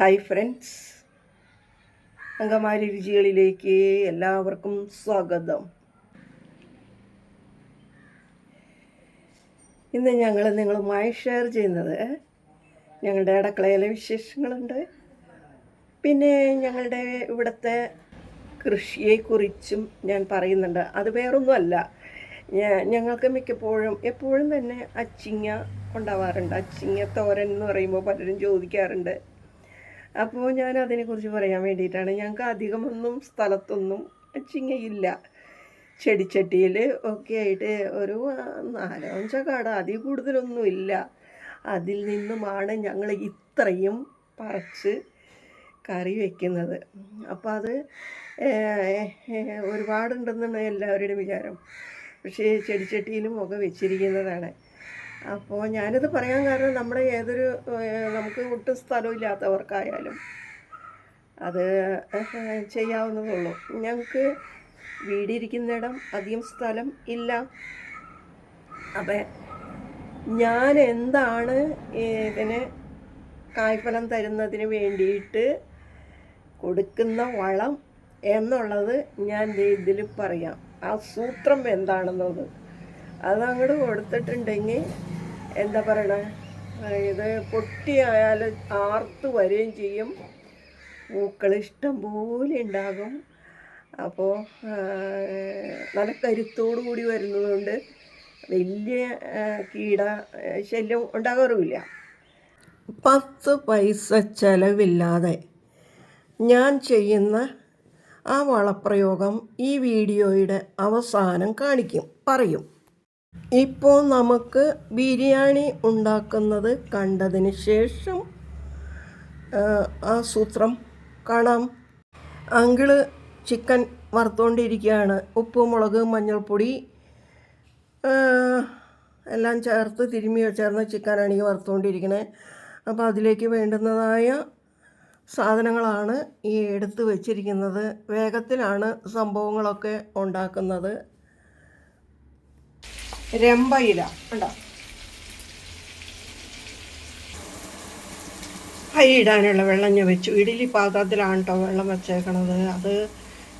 Hi friends അങ്കമാരി രുചികളിലേക്ക് എല്ലാവർക്കും സ്വാഗതം. ഇന്ന് ഞങ്ങൾ നിങ്ങളുമായി ഷെയർ ചെയ്യുന്നത് ഞങ്ങളുടെ അടുക്കളയിലെ വിശേഷങ്ങളുണ്ട്. പിന്നെ ഞങ്ങളുടെ ഇവിടുത്തെ കൃഷിയെക്കുറിച്ചും ഞാൻ പറയുന്നുണ്ട്. അത് വേറൊന്നുമല്ല. ഞങ്ങൾക്ക് മിക്കപ്പോഴും എപ്പോഴും തന്നെ അച്ചിങ്ങ ഉണ്ടാവാറുണ്ട് അച്ചിങ്ങ തോരൻ എന്ന് പറയുമ്പോൾ പലരും ചോദിക്കാറുണ്ട്. അപ്പോൾ ഞാൻ അതിനെക്കുറിച്ച് പറയാൻ വേണ്ടിയിട്ടാണ്. ഞങ്ങൾക്ക് അധികമൊന്നും സ്ഥലത്തൊന്നും ചിങ്ങയില്ല. ചെടിച്ചട്ടിയിൽ ഒക്കെ ആയിട്ട് ഒരു നാലോ അഞ്ചോ കട അതിൽ കൂടുതലൊന്നും ഇല്ല അതിൽ നിന്നുമാണ് ഞങ്ങൾ ഇത്രയും പറിച്ച് കറി വയ്ക്കുന്നത് അപ്പോൾ അത് ഒരുപാടുണ്ടെന്നാണ് എല്ലാവരുടെയും വിചാരം. പക്ഷേ ചെടിച്ചട്ടിയിലും ഒക്കെ വെച്ചിരിക്കുന്നതാണ്. അപ്പോൾ ഞാനിത് പറയാൻ കാരണം നമ്മുടെ ഏതൊരു നമുക്ക് ഒട്ടും സ്ഥലമില്ലാത്തവർക്കായാലും അത് ചെയ്യാവുന്നതുള്ളൂ. ഞങ്ങൾക്ക് വീടിരിക്കുന്നിടം അധികം സ്ഥലം ഇല്ല. അപ്പം ഞാൻ എന്താണ് ഇതിന് കായ്ഫലം തരുന്നതിന് വേണ്ടിയിട്ട് കൊടുക്കുന്ന വളം എന്നുള്ളത് ഞാൻ ഇതിൽ പറയാം. ആ സൂത്രം എന്താണെന്നുള്ളത്. അത് അങ്ങോട്ട് കൊടുത്തിട്ടുണ്ടെങ്കിൽ എന്താ പറയണേ? ഇത് പൊട്ടിയായാൽ ആർത്ത് വരികയും ചെയ്യും. പൂക്കൾ ഇഷ്ടം പോലെ ഉണ്ടാകും അപ്പോൾ നല്ല കരുത്തോടു കൂടി വരുന്നതുകൊണ്ട് വലിയ കീട ശല്യം ഉണ്ടാകാറുമില്ല. പത്ത് പൈസ ചിലവില്ലാതെ ഞാൻ ചെയ്യുന്ന ആ വളപ്രയോഗം ഈ വീഡിയോയുടെ അവസാനം കാണിക്കും പറയും. ഇപ്പോൾ നമുക്ക് ബിരിയാണി ഉണ്ടാക്കുന്നത് കണ്ടതിന് ശേഷം ആ, സൂത്രം കാണാം. അങ്കിൾ ചിക്കൻ വറുത്തുകൊണ്ടിരിക്കുകയാണ് ഉപ്പ് മുളക് മഞ്ഞൾപ്പൊടി എല്ലാം ചേർത്ത് തിരുമ്മി ചേർന്ന ചിക്കനാണ് ഈ വറുത്തുകൊണ്ടിരിക്കുന്നത് അപ്പോൾ അതിലേക്ക് വേണ്ടുന്നതായ സാധനങ്ങളാണ് ഈ എടുത്ത് വച്ചിരിക്കുന്നത്. വേഗത്തിലാണ് സംഭവങ്ങളൊക്കെ ഉണ്ടാക്കുന്നത്. രമ്പയില. ഉണ്ടോ ഇടാനുള്ള വെള്ളം ഞാൻ വെച്ചു. ഇഡലി പാത്രത്തിലാണ് കേട്ടോ വെള്ളം വെച്ചേക്കണത്. അത്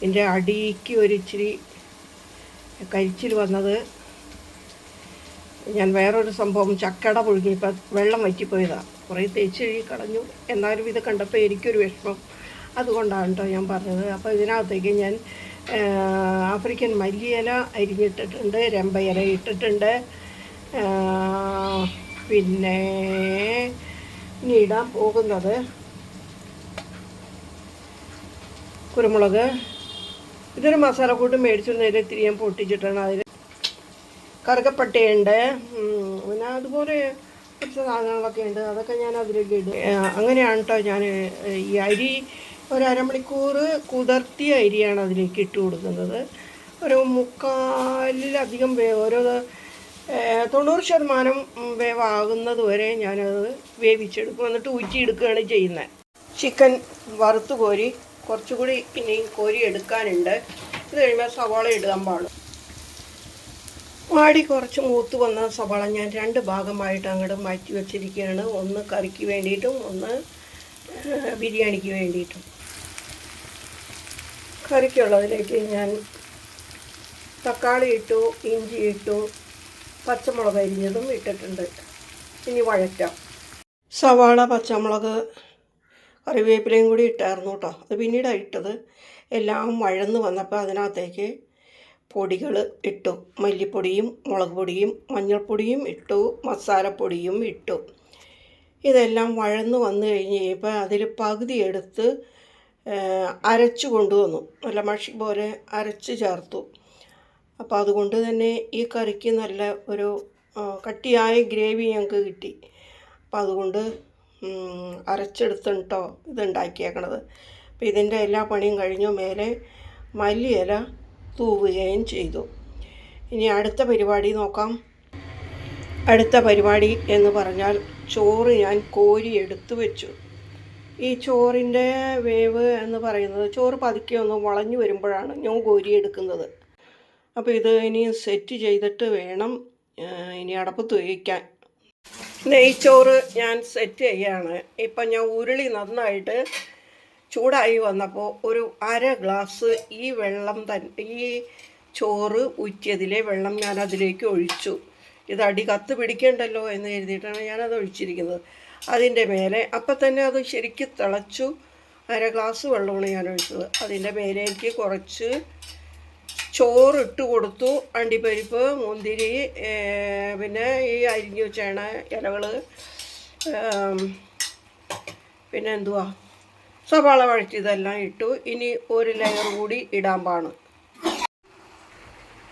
എന്റെ അടിക്ക് ഒരിച്ചിരി കരിച്ചിൽ വന്നത്. ഞാൻ വേറൊരു സംഭവം ചക്കട പുഴുങ്ങിയപ്പോൾ വെള്ളം വറ്റിപ്പോയതാണ് കുറേ തേച്ച് കഴുകി കളഞ്ഞു. എന്നാലും ഇത് കണ്ടപ്പോൾ എനിക്കൊരു വിഷമം. അതുകൊണ്ടാണ് കേട്ടോ ഞാൻ പറഞ്ഞത്. അപ്പോൾ ഇതിനകത്തേക്ക് ഞാൻ ആഫ്രിക്കൻ മല്ലിയില അരിഞ്ഞിട്ടിട്ടുണ്ട് രമ്പയില ഇട്ടിട്ടുണ്ട്. പിന്നെ ഇനി ഇടാൻ പോകുന്നത് കുരുമുളക്. ഇതൊരു മസാലക്കൂട്ട് മേടിച്ചു നേരെ ഇത്തിരി ഞാൻ പൊട്ടിച്ചിട്ടാണ് അതിൽ കറുകപ്പട്ടയുണ്ട്. പിന്നെ അതുപോലെ കുറച്ച് സാധനങ്ങളൊക്കെ ഉണ്ട്. അതൊക്കെ ഞാൻ അതിലേക്ക് ഇടും. അങ്ങനെയാണ് കേട്ടോ ഞാൻ ഈ അരി ഒരു അരമണിക്കൂർ കുതിർത്തിയ അരിയാണ് അതിലേക്ക് ഇട്ട് കൊടുക്കുന്നത്. ഒരു മുക്കാലിലധികം വേവ് ഓരോ തൊണ്ണൂറ് ശതമാനം വേവാകുന്നത് വരെ ഞാനത് വേവിച്ചെടുക്കും. എന്നിട്ട് ഊറ്റിയെടുക്കുകയാണ് ചെയ്യുന്നത്. ചിക്കൻ വറുത്ത് കോരി കുറച്ചുകൂടി ഇനിയും കോരി എടുക്കാനുണ്ട്. ഇത് കഴിയുമ്പോൾ സവാള ഇടാൻ പാടും. വാടി കുറച്ച് മൂത്ത് വന്ന സവാള ഞാൻ രണ്ട് ഭാഗമായിട്ട് അങ്ങോട്ട് മാറ്റി വെച്ചിരിക്കുകയാണ്. ഒന്ന് കറിക്ക് വേണ്ടിയിട്ടും ഒന്ന് ബിരിയാണിക്ക് വേണ്ടിയിട്ടും. കറിക്കുള്ളതിലേക്ക് ഞാൻ തക്കാളി ഇട്ടു ഇഞ്ചി ഇട്ടു പച്ചമുളക് അരിഞ്ഞതും ഇട്ടിട്ടുണ്ട്. ഇനി വഴറ്റാം. സവാള പച്ചമുളക് കറിവേപ്പിലയും കൂടി ഇട്ടായിരുന്നു കേട്ടോ. അത് പിന്നീടാണ് ഇട്ടത്. എല്ലാം വഴന്ന് വന്നപ്പോൾ അതിനകത്തേക്ക് പൊടികൾ ഇട്ടു. മല്ലിപ്പൊടിയും മുളക് പൊടിയും മഞ്ഞൾപ്പൊടിയും ഇട്ടു. മസാലപ്പൊടിയും ഇട്ടു. ഇതെല്ലാം വഴന്ന് വന്നു കഴിഞ്ഞ് കഴിയുമ്പോൾ അതിൽ പകുതി എടുത്ത് അരച്ചു കൊണ്ടുവന്നു. നല്ല മഷി പോലെ അരച്ച് ചേർത്തു. അപ്പോൾ അതുകൊണ്ട് തന്നെ ഈ കറിക്ക് നല്ല ഒരു കട്ടിയായ ഗ്രേവി ഞങ്ങൾക്ക് കിട്ടി. അപ്പോൾ അതുകൊണ്ട് അരച്ചെടുത്തിട്ടോ ഇതുണ്ടാക്കിയേക്കണത്. അപ്പോൾ ഇതിന്റെ എല്ലാ പണിയും കഴിഞ്ഞു. മേലെ മല്ലിയില തൂവുകയും ചെയ്തു. ഇനി അടുത്ത പരിപാടി നോക്കാം. അടുത്ത പരിപാടി എന്ന് പറഞ്ഞാൽ ചോറ് ഞാൻ കോരി എടുത്തു വെച്ചു. ഈ ചോറിന്റെ വേവ് എന്ന് പറയുന്നത് ചോറ് പതുക്കെ ഒന്ന് വളഞ്ഞു വരുമ്പോഴാണ് ഞാൻ കോരി എടുക്കുന്നത്. അപ്പോൾ ഇത് ഇനി സെറ്റ് ചെയ്തിട്ട് വേണം ഇനി അടപ്പത്ത് വേവിക്കാൻ നെയ്ച്ചോറ് ഞാൻ സെറ്റ് ചെയ്യാണ്. ഇപ്പം ഞാൻ ഉരുളി നന്നായിട്ട് ചൂടായി വന്നപ്പോൾ ഒരു അര ഗ്ലാസ് ഈ വെള്ളം തന്നെ ഈ ചോറ് ഊറ്റിയതിലെ വെള്ളം ഞാൻ അതിലേക്ക് ഒഴിച്ചു. ഇത് അടി കത്ത് പിടിക്കണ്ടല്ലോ എന്ന് എഴുതിയിട്ടാണ് ഞാനത് ഒഴിച്ചിരിക്കുന്നത്. അതിന്റെ മേലെ. അപ്പം തന്നെ അത് ശരിക്കും തിളച്ചു. അര ഗ്ലാസ് വെള്ളമാണ് ഞാൻ ഒഴിച്ചത്. അതിന്റെ മേലേക്ക് കുറച്ച് ചോറിട്ട് കൊടുത്തു. അണ്ടിപ്പരിപ്പ് മുന്തിരി പിന്നെ ഈ അരിഞ്ഞു വെച്ചാണ് ഇലകൾ പിന്നെ എന്തുവാ? സവാള വഴറ്റിയതെല്ലാം ഇട്ടു. ഇനി ഒരു ലെയർ കൂടി ഇടാൻ പാണ്.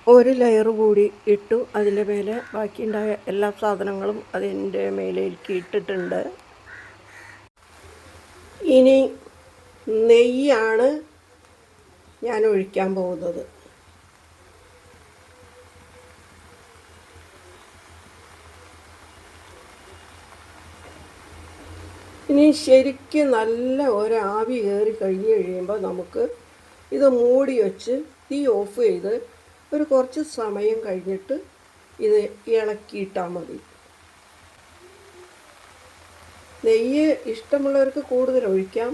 ഒരു ലെയർ കൂടി ഇട്ടു. അതിന്റെ മേലെ ബാക്കിയുണ്ടായ എല്ലാ സാധനങ്ങളും അതിന്റെ മേലേക്ക് ഇട്ടിട്ടുണ്ട്. ഇനി നെയ്യാണ് ഞാൻ ഒഴിക്കാൻ പോകുന്നത്. ഇനി ശരിക്കും നല്ല ഒരാവി കയറി കഴിഞ്ഞ് കഴിയുമ്പോൾ നമുക്ക് ഇത് മൂടി വെച്ച് തീ ഓഫ് ചെയ്ത് ഒരു കുറച്ച് സമയം കഴിഞ്ഞിട്ട് ഇത് ഇളക്കിയിട്ടാൽ മതി. നെയ്യ് ഇഷ്ടമുള്ളവർക്ക് കൂടുതൽ ഒഴിക്കാം.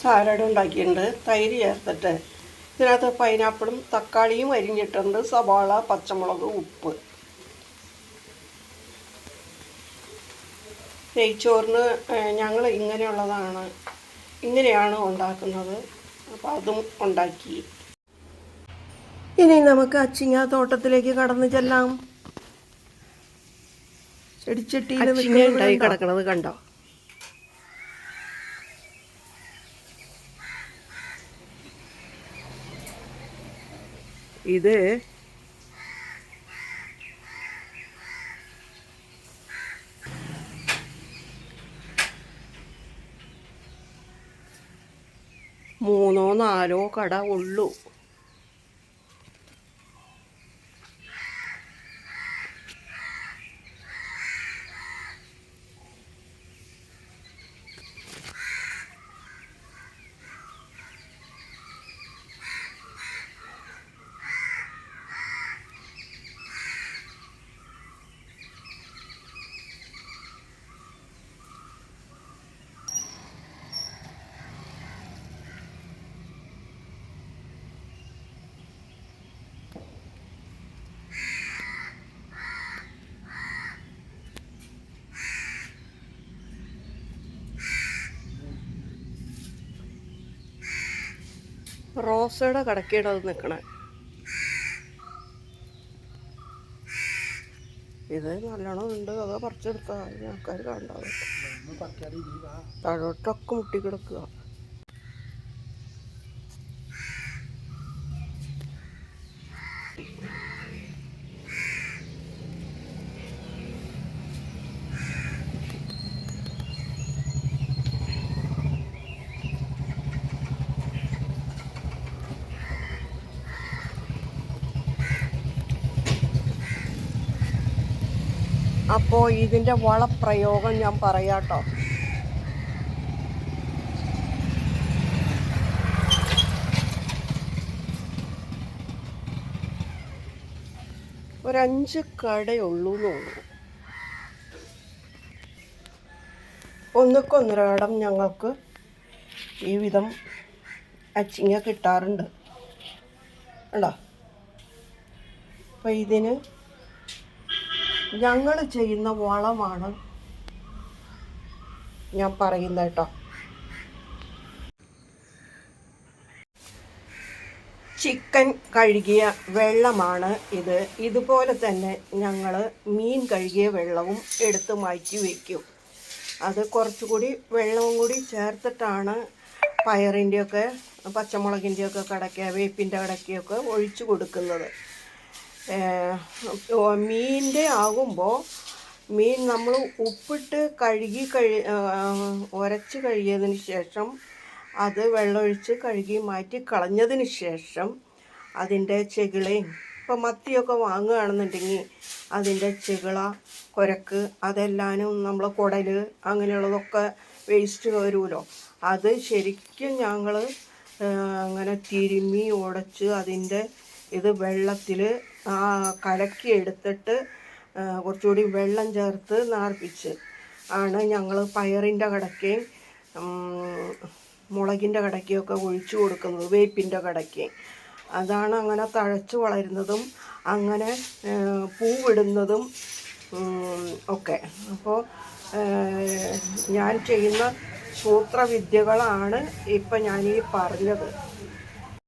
സാലഡ് ഉണ്ടാക്കിയിട്ടുണ്ട്. തൈര് ചേർത്തിട്ട്. ഇതിനകത്ത് പൈനാപ്പിളും തക്കാളിയും അരിഞ്ഞിട്ടുണ്ട്. സവാള പച്ചമുളക് ഉപ്പ്. നെയ്ച്ചോറിന് ഞങ്ങൾ ഇങ്ങനെയുള്ളതാണ്. ഇങ്ങനെയാണ് ഉണ്ടാക്കുന്നത്? അപ്പോൾ അതും ഉണ്ടാക്കി. ഇനി നമുക്ക് അച്ചിങ്ങ തോട്ടത്തിലേക്ക് കടന്നു ചെല്ലാം. ചെടിച്ചട്ടിയിൽ ഉണ്ടായി കിടക്കണത് കണ്ടോ? ഇത് മൂന്നോ നാലോ കട ഉള്ളൂ. റോസയുടെ കടക്കയുടെ അത് നിൽക്കണേ ഇത് നല്ലോണം ഉണ്ട് അത് പറിച്ചെടുത്താൽ ആൾക്കാർ കണ്ടാവും താഴോട്ടൊക്കെ മുട്ടി കിടക്കുക. അപ്പോൾ ഇതിന്റെ വളപ്രയോഗം ഞാൻ പറയാട്ടോ. ഒരഞ്ച് കടയുള്ളൂ എന്നുള്ളൂ ഒന്നുക്കൊന്നരടം ഞങ്ങൾക്ക് ഈ വിധം അച്ചിങ്ങ കിട്ടാറുണ്ട്. ഉണ്ടോ അപ്പോൾ ഇതിന് ഞങ്ങൾ ചെയ്യുന്ന വളമാണ് ഞാൻ പറയുന്നത് കേട്ടോ. ചിക്കൻ കഴുകിയ വെള്ളമാണ് ഇത്. ഇതുപോലെ തന്നെ ഞങ്ങൾ മീൻ കഴുകിയ വെള്ളവും എടുത്ത് മാറ്റി വയ്ക്കും അത് കുറച്ചുകൂടി വെള്ളവും കൂടി ചേർത്തിട്ടാണ് പയറിന്റെയൊക്കെ പച്ചമുളകിന്റെയൊക്കെ കടക്കുക വേപ്പിന്റെ കടക്കുകയൊക്കെ ഒഴിച്ചു കൊടുക്കുന്നത്. മീനിന്റെ ആകുമ്പോൾ മീൻ നമ്മൾ ഉപ്പിട്ട് കഴുകി കഴി ഉരച്ച് കഴുകിയതിന് ശേഷം അത് വെള്ളമൊഴിച്ച് കഴുകി മാറ്റി കളഞ്ഞതിന് ശേഷം അതിന്റെ ചെകിളയും ഇപ്പോൾ മത്തിയൊക്കെ വാങ്ങുകയാണെന്നുണ്ടെങ്കിൽ അതിന്റെ ചെകിള കുരക്ക് അതെല്ലാനും നമ്മൾ കുടൽ അങ്ങനെയുള്ളതൊക്കെ വേസ്റ്റ് വരുമല്ലോ. അത് ശരിക്കും ഞങ്ങൾ അങ്ങനെ തിരുമ്മി ഉടച്ച് അതിന്റെ ഇത് വെള്ളത്തിൽ കലക്കി എടുത്തിട്ട് കുറച്ചുകൂടി വെള്ളം ചേർത്ത് നാർപ്പിച്ച്. ആണ് ഞങ്ങൾ പയറിന്റെ കടക്കയും മുളകിന്റെ കടക്കയൊക്കെ ഒഴിച്ചു കൊടുക്കുന്നത് വേപ്പിന്റെ കടക്കയും. അതാണ് അങ്ങനെ തഴച്ചു വളരുന്നതും അങ്ങനെ പൂവിടുന്നതും ഒക്കെ. അപ്പോൾ ഞാൻ ചെയ്യുന്ന സൂത്രവിദ്യകളാണ് ഇപ്പം ഞാൻ ഈ പറഞ്ഞത്.